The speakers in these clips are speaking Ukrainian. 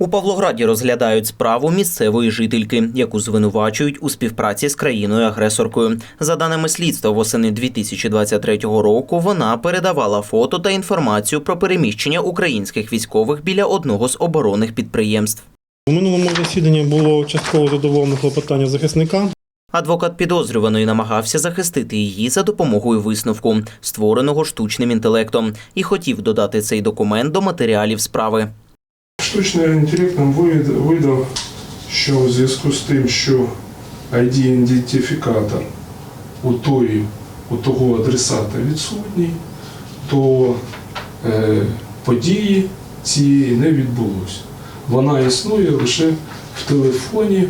У Павлограді розглядають справу місцевої жительки, яку звинувачують у співпраці з країною-агресоркою. За даними слідства, восени 2023 року вона передавала фото та інформацію про переміщення українських військових біля одного з оборонних підприємств. У минулому засіданні було частково задоволене клопотання захисника. Адвокат підозрюваної намагався захистити її за допомогою висновку, створеного штучним інтелектом, і хотів додати цей документ до матеріалів справи. Штучний інтелект нам видав, що у зв'язку з тим, що ID-ідентифікатор у, тої, у того адресата відсутній, то е, події цієї не відбулося. Вона існує лише в телефоні,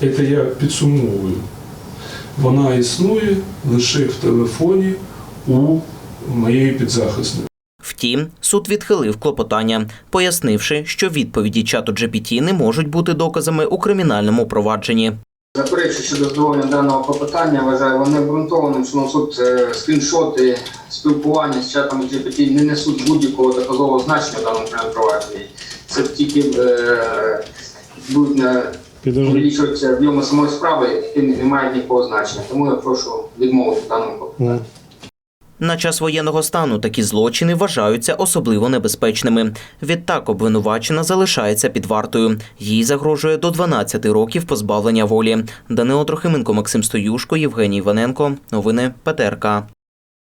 це я підсумовую. Вона існує лише в телефоні у моєї підзахисної. Втім, суд відхилив клопотання, пояснивши, що відповіді чату GPT не можуть бути доказами у кримінальному провадженні. Заперечую щодо задоволення даного клопотання, вважаю вони обґрунтованим, що на суд е, скріншоти спілкування з чатами GPT не несуть будь-якого доказового значення в даному провадженні. Це тільки е, будуть не Підожди. увеличуватися об'єми самої справи, які не мають ніякого значення. Тому я прошу відмовити в даному клопотанні. На час воєнного стану такі злочини вважаються особливо небезпечними. Відтак обвинувачена залишається під вартою. Їй загрожує до 12 років позбавлення волі. Данило Трохименко, Максим Стоюшко, Євгеній Іваненко. Новини ПТРК.